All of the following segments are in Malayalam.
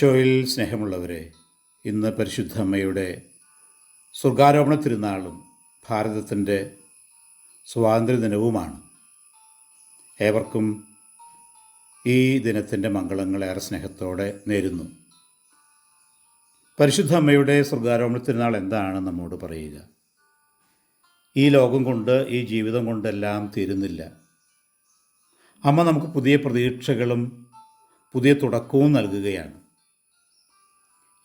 ഈശോയിൽ സ്നേഹമുള്ളവരെ ഇന്ന് പരിശുദ്ധ അമ്മയുടെ സ്വർഗാരോപണ തിരുനാളും ഭാരതത്തിന്റെ സ്വാതന്ത്ര്യദിനവുമാണ്. ഏവർക്കും ഈ ദിനത്തിന്റെ മംഗളങ്ങൾ ഏറെ സ്നേഹത്തോടെ നേരുന്നു. പരിശുദ്ധ അമ്മയുടെ സ്വർഗാരോപണ തിരുനാൾ എന്താണ് നമ്മോട് പറയുക. ഈ ലോകം കൊണ്ട് ഈ ജീവിതം കൊണ്ടെല്ലാം തീരുന്നില്ല. അമ്മ നമുക്ക് പുതിയ പ്രതീക്ഷകളും പുതിയ തുടക്കവും നൽകുകയാണ്.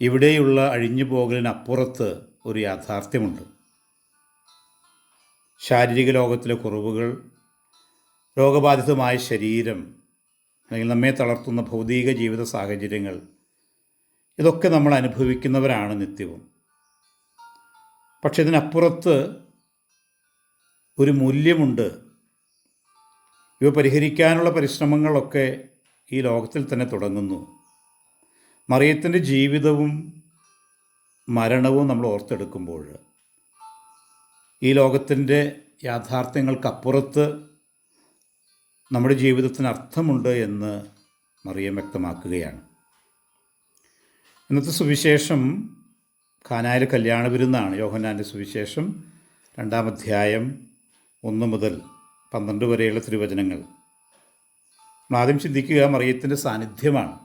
ഇവിടെയുള്ള അഴിഞ്ഞു പോകലിനപ്പുറത്ത് ഒരു യാഥാർത്ഥ്യമുണ്ട്. ശാരീരിക ലോകത്തിലെ കുറവുകൾ രോഗബാധിതമായ ശരീരം അല്ലെങ്കിൽ നമ്മെ തളർത്തുന്ന ഭൗതിക ജീവിത സാഹചര്യങ്ങൾ ഇതൊക്കെ നമ്മൾ അനുഭവിക്കുന്നവരാണ് നിത്യവും. പക്ഷെ ഇതിനപ്പുറത്ത് ഒരു മൂല്യമുണ്ട്. ഇവ പരിഹരിക്കാനുള്ള പരിശ്രമങ്ങളൊക്കെ ഈ ലോകത്തിൽ തന്നെ തുടങ്ങുന്നു. മറിയത്തിന്റെ ജീവിതവും മരണവും നമ്മൾ ഓർത്തെടുക്കുമ്പോൾ ഈ ലോകത്തിന്റെ യാഥാർത്ഥ്യങ്ങൾക്കപ്പുറത്ത് നമ്മുടെ ജീവിതത്തിന് അർത്ഥമുണ്ട് എന്ന് മറിയം വ്യക്തമാക്കുകയാണ്. ഇന്നത്തെ സുവിശേഷം കാനായിലെ കല്യാണ വിരുന്നാണ്. യോഹനാന്റെ സുവിശേഷം രണ്ടാം അധ്യായം ഒന്ന് മുതൽ പന്ത്രണ്ട് വരെയുള്ള തിരുവചനങ്ങൾ. ആദ്യം ചിന്തിക്കുക മറിയത്തിന്റെ സാന്നിധ്യമാണ്.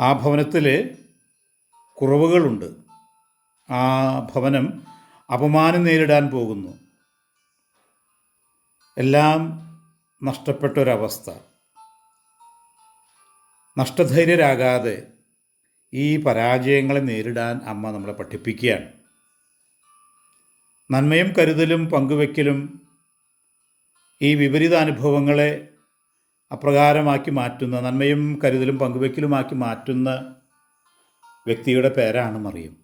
ആ ഭവനത്തിൽ കുറവുകളുണ്ട്. ആ ഭവനം അപമാനം നേരിടാൻ പോകുന്നു. എല്ലാം നഷ്ടപ്പെട്ട ഒരവസ്ഥ നഷ്ടധൈര്യരാകാതെ ഈ പരാജയങ്ങളെ നേരിടാൻ അമ്മ നമ്മളെ പഠിപ്പിക്കുകയാണ്. നന്മയും കരുതലും പങ്കുവെക്കലും ഈ വിപരീത അനുഭവങ്ങളെ അപ്രകാരമാക്കി മാറ്റുന്ന നന്മയും കരുതലും പങ്കുവെക്കലുമാക്കി മാറ്റുന്ന വ്യക്തിയുടെ പേരാണ് മറിയം.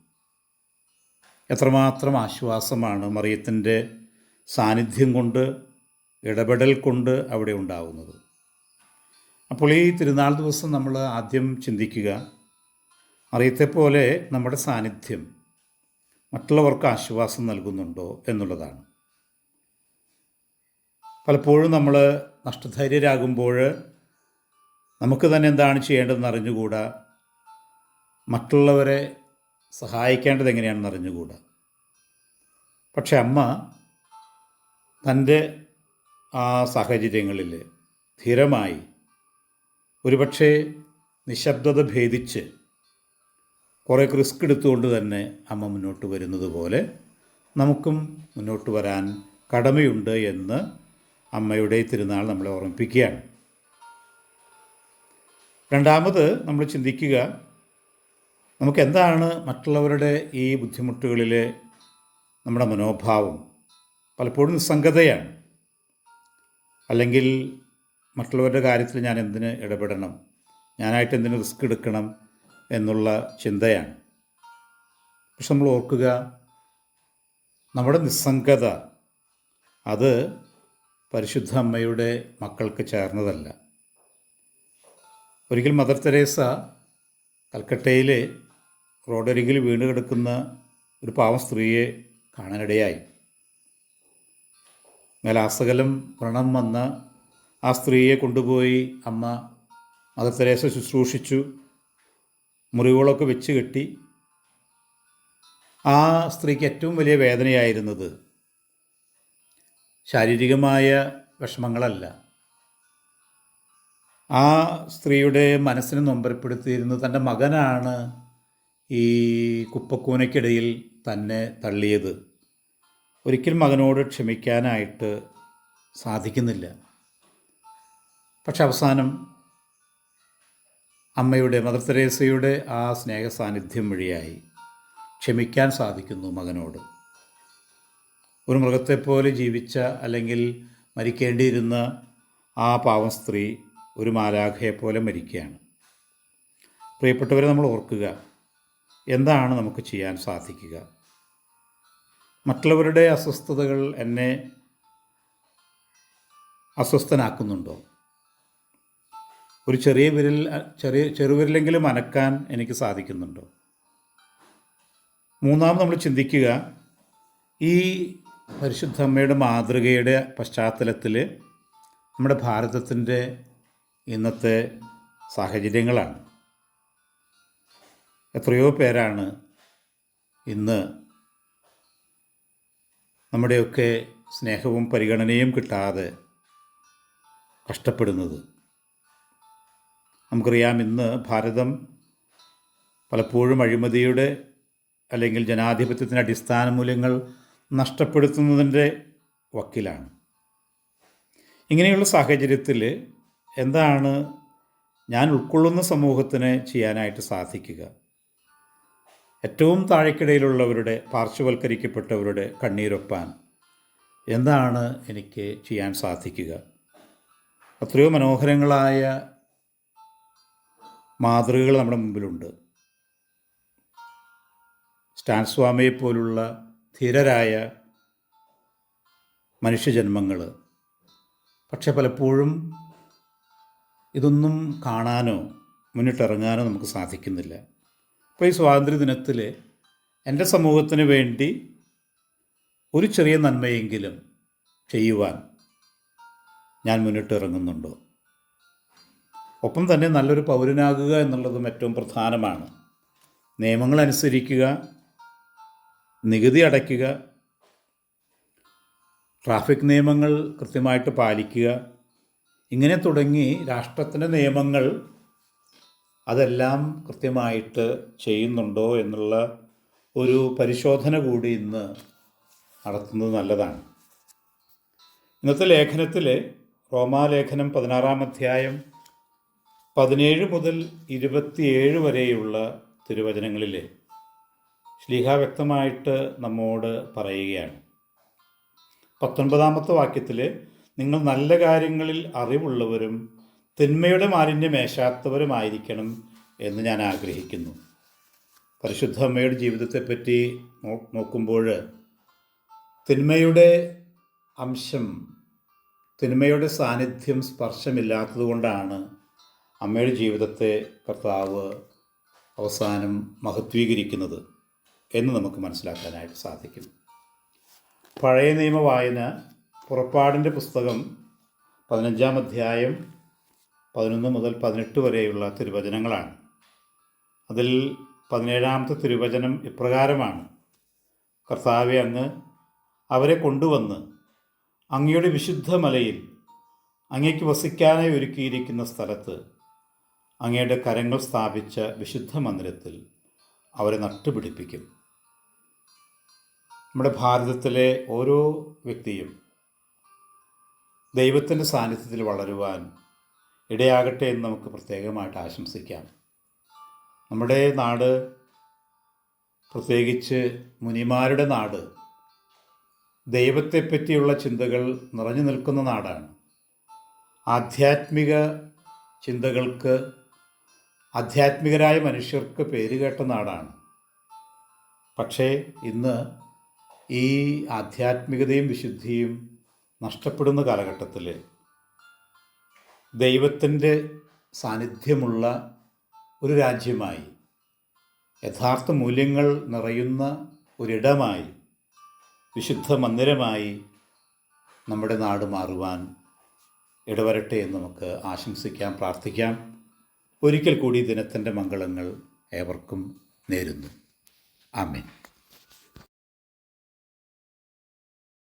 എത്രമാത്രം ആശ്വാസമാണ് മറിയത്തിന്റെ സാന്നിധ്യം കൊണ്ട് ഇടപെടൽ കൊണ്ട് അവിടെ ഉണ്ടാവുന്നത്. അപ്പോൾ ഈ തിരുനാൾ ദിവസം നമ്മൾ ആദ്യം ചിന്തിക്കുക മറിയത്തെപ്പോലെ നമ്മുടെ സാന്നിധ്യം മറ്റുള്ളവർക്ക് ആശ്വാസം നൽകുന്നുണ്ടോ എന്നുള്ളതാണ്. പലപ്പോഴും നമ്മൾ നഷ്ടധൈര്യരാകുമ്പോൾ നമുക്ക് തന്നെ എന്താണ് ചെയ്യേണ്ടതെന്ന് അറിഞ്ഞുകൂടാ? മറ്റുള്ളവരെ സഹായിക്കേണ്ടത് എങ്ങനെയാണെന്ന് അറിഞ്ഞുകൂടാ? പക്ഷെ അമ്മ തന്റെ ആ സാഹചര്യങ്ങളിൽ സ്ഥിരമായി ഒരുപക്ഷെ നിശബ്ദത ഭേദിച്ച് കുറേ റിസ്ക് എടുത്തുകൊണ്ട് തന്നെ അമ്മ മുന്നോട്ട് വരുന്നത് പോലെ നമുക്കും മുന്നോട്ട് വരാൻ കടമയുണ്ട് എന്ന് അമ്മയുടെ തിരുനാൾ നമ്മളെ ഓർമ്മിപ്പിക്കുകയാണ്. രണ്ടാമത് നമ്മൾ ചിന്തിക്കുക നമുക്ക് എന്താണ് മറ്റുള്ളവരുടെ ഈ ബുദ്ധിമുട്ടുകളിൽ നമ്മുടെ മനോഭാവം? പലപ്പോഴും നിസ്സംഗതയാണ്. അല്ലെങ്കിൽ മറ്റുള്ളവരുടെ കാര്യത്തിൽ ഞാൻ എന്തിന് ഇടപെടണം? ഞാനായിട്ട് എന്തിന് റിസ്ക് എടുക്കണം എന്നുള്ള ചിന്തയാണ്. പക്ഷെ നമ്മൾ ഓർക്കുക നമ്മുടെ നിസ്സംഗത അത് പരിശുദ്ധ അമ്മയുടെ മക്കൾക്ക് ചേർന്നതല്ല. ഒരിക്കൽ മദർ തെരേസ കൽക്കട്ടയിലെ റോഡരികിൽ വീണ് കിടക്കുന്ന ഒരു പാവം സ്ത്രീയെ കാണാനിടയായി. മേലാസകലം വ്രണം വന്ന ആ സ്ത്രീയെ കൊണ്ടുപോയി അമ്മ മദർ തെരേസ ശുശ്രൂഷിച്ചു മുറിവുകളൊക്കെ വെച്ച് കെട്ടി. ആ സ്ത്രീക്ക് ഏറ്റവും വലിയ വേദനയായിരുന്നത് ശാരീരികമായ വിഷമങ്ങളല്ല. ആ സ്ത്രീയുടെ മനസ്സിനെ നൊമ്പരപ്പെടുത്തിയിരുന്നത് തന്റെ മകനാണ് ഈ കുപ്പക്കൂനയ്ക്കിടയിൽ തന്നെ തള്ളിയത്. ഒരിക്കൽ മകനോട് ക്ഷമിക്കാനായിട്ട് സാധിക്കുന്നില്ല. പക്ഷെ അവസാനം അമ്മയുടെ മദർ തെരേസയുടെ ആ സ്നേഹ സാന്നിധ്യം വഴിയായി ക്ഷമിക്കാൻ സാധിക്കുന്നു മകനോട്. ഒരു മൃഗത്തെപ്പോലെ ജീവിച്ച അല്ലെങ്കിൽ മരിക്കേണ്ടിയിരുന്ന ആ പാവം സ്ത്രീ ഒരു മാലാഖയെപ്പോലെ മരിക്കുകയാണ്. പ്രിയപ്പെട്ടവരെ നമ്മൾ ഓർക്കുക എന്താണ് നമുക്ക് ചെയ്യാൻ സാധിക്കുക? മറ്റുള്ളവരുടെ അസ്വസ്ഥതകൾ എന്നെ അസ്വസ്ഥനാക്കുന്നുണ്ടോ? ഒരു ചെറിയ വിരൽ ചെറിയ ചെറുവിരലെങ്കിലും അനക്കാൻ എനിക്ക് സാധിക്കുന്നുണ്ടോ? മൂന്നാമത് നമ്മൾ ചിന്തിക്കുക ഈ പരിശുദ്ധ അമ്മയുടെ മാതൃകയുടെ പശ്ചാത്തലത്തിൽ നമ്മുടെ ഭാരതത്തിന്റെ ഇന്നത്തെ സാഹചര്യങ്ങളാണ്. എത്രയോ പേരാണ് ഇന്ന് നമ്മുടെയൊക്കെ സ്നേഹവും പരിഗണനയും കിട്ടാതെ കഷ്ടപ്പെടുന്നത്. നമുക്കറിയാം ഇന്ന് ഭാരതം പലപ്പോഴും അഴിമതിയുടെ അല്ലെങ്കിൽ ജനാധിപത്യത്തിന്റെ അടിസ്ഥാന മൂല്യങ്ങൾ നഷ്ടപ്പെടുത്തുന്നതിന്റെ വക്കിലാണ്. ഇങ്ങനെയുള്ള സാഹചര്യത്തിൽ എന്താണ് ഞാൻ ഉൾക്കൊള്ളുന്ന സമൂഹത്തിന് ചെയ്യാനായിട്ട് സാധിക്കുക? ഏറ്റവും താഴേക്കിടയിലുള്ളവരുടെ പാർശ്വവൽക്കരിക്കപ്പെട്ടവരുടെ കണ്ണീരൊപ്പാൻ എന്താണ് എനിക്ക് ചെയ്യാൻ സാധിക്കുക? അത്രയോ മനോഹരങ്ങളായ മാതൃകകൾ നമ്മുടെ മുമ്പിലുണ്ട്. സ്റ്റാൻ സ്വാമിയെ ധീരരായ മനുഷ്യജന്മങ്ങൾ പക്ഷെ പലപ്പോഴും ഇതൊന്നും കാണാനോ മുന്നിട്ടിറങ്ങാനോ നമുക്ക് സാധിക്കുന്നില്ല. അപ്പോൾ ഈ സ്വാതന്ത്ര്യ ദിനത്തിൽ എന്റെ സമൂഹത്തിന് വേണ്ടി ഒരു ചെറിയ നന്മയെങ്കിലും ചെയ്യുവാൻ ഞാൻ മുന്നിട്ടിറങ്ങുന്നുണ്ടോ. ഒപ്പം തന്നെ നല്ലൊരു പൗരനാകുക എന്നുള്ളതും ഏറ്റവും പ്രധാനമാണ്. നിയമങ്ങൾ അനുസരിക്കുക നികുതി അടയ്ക്കുക ട്രാഫിക് നിയമങ്ങൾ കൃത്യമായിട്ട് പാലിക്കുക ഇങ്ങനെ തുടങ്ങി രാഷ്ട്രത്തിന്റെ നിയമങ്ങൾ അതെല്ലാം കൃത്യമായിട്ട് ചെയ്യുന്നുണ്ടോ എന്നുള്ള ഒരു പരിശോധന കൂടി ഇന്ന് നടത്തുന്നത് നല്ലതാണ്. ഇന്നത്തെ ലേഖനത്തിൽ റോമാലേഖനം പതിനാറാം അധ്യായം പതിനേഴ് മുതൽ ഇരുപത്തിയേഴ് വരെയുള്ള തിരുവചനങ്ങളിൽ ശ്ലീഹ വ്യക്തമായിട്ട് നമ്മോട് പറയുകയാണ്. പത്തൊൻപതാമത്തെ വാക്യത്തിൽ നിങ്ങൾ നല്ല കാര്യങ്ങളിൽ അറിവുള്ളവരും തിന്മയുടെ മാലിന്യമേശാത്തവരുമായിരിക്കണം എന്ന് ഞാൻ ആഗ്രഹിക്കുന്നു. പരിശുദ്ധ അമ്മയുടെ ജീവിതത്തെപ്പറ്റി നോക്കുമ്പോൾ തിന്മയുടെ അംശം തിന്മയുടെ സാന്നിധ്യം സ്പർശമില്ലാത്തതുകൊണ്ടാണ് അമ്മയുടെ ജീവിതത്തെ കർത്താവ് അവസാനം മഹത്വീകരിക്കുന്നത്. എന്ന് നമുക്ക് മനസ്സിലാക്കാനായിട്ട് സാധിക്കും. പഴയ നിയമ വായന പുറപ്പാടിന്റെ പുസ്തകം പതിനഞ്ചാം അധ്യായം പതിനൊന്ന് മുതൽ പതിനെട്ട് വരെയുള്ള തിരുവചനങ്ങളാണ്. അതിൽ പതിനേഴാമത്തെ തിരുവചനം ഇപ്രകാരമാണ്. കർത്താവെ അങ്ങ് അവരെ കൊണ്ടുവന്ന് അങ്ങയുടെ വിശുദ്ധ മലയിൽ അങ്ങയ്ക്ക് വസിക്കാനായി ഒരുക്കിയിരിക്കുന്ന സ്ഥലത്ത് അങ്ങയുടെ കരങ്ങൾ സ്ഥാപിച്ച വിശുദ്ധ മന്ദിരത്തിൽ അവരെ നട്ടുപിടിപ്പിക്കും. നമ്മുടെ ഭാരതത്തിലെ ഓരോ വ്യക്തിയും ദൈവത്തിന്റെ സാന്നിധ്യത്തിൽ വളരുവാൻ ഇടയാകട്ടെ എന്ന് നമുക്ക് പ്രത്യേകമായിട്ട് ആശംസിക്കാം. നമ്മുടെ നാട് പ്രത്യേകിച്ച് മുനിമാരുടെ നാട് ദൈവത്തെപ്പറ്റിയുള്ള ചിന്തകൾ നിറഞ്ഞു നിൽക്കുന്ന നാടാണ്. ആധ്യാത്മിക ചിന്തകൾക്ക് ആധ്യാത്മികരായ മനുഷ്യർക്ക് പേരുകേട്ട നാടാണ്. പക്ഷേ ഇന്ന് ഈ ആധ്യാത്മികതയും വിശുദ്ധിയും നഷ്ടപ്പെടുന്ന കാലഘട്ടത്തിൽ ദൈവത്തിന്റെ സാന്നിധ്യമുള്ള ഒരു രാജ്യമായി യഥാർത്ഥ മൂല്യങ്ങൾ നിറയുന്ന ഒരിടമായി വിശുദ്ധ മന്ദിരമായി നമ്മുടെ നാട് മാറുവാൻ ഇടവരട്ടെ എന്ന് നമുക്ക് ആശംസിക്കാം പ്രാർത്ഥിക്കാം. ഒരിക്കൽ കൂടി ദിനത്തിന്റെ മംഗളങ്ങൾ ഏവർക്കും നേരുന്നു. ആമേൻ.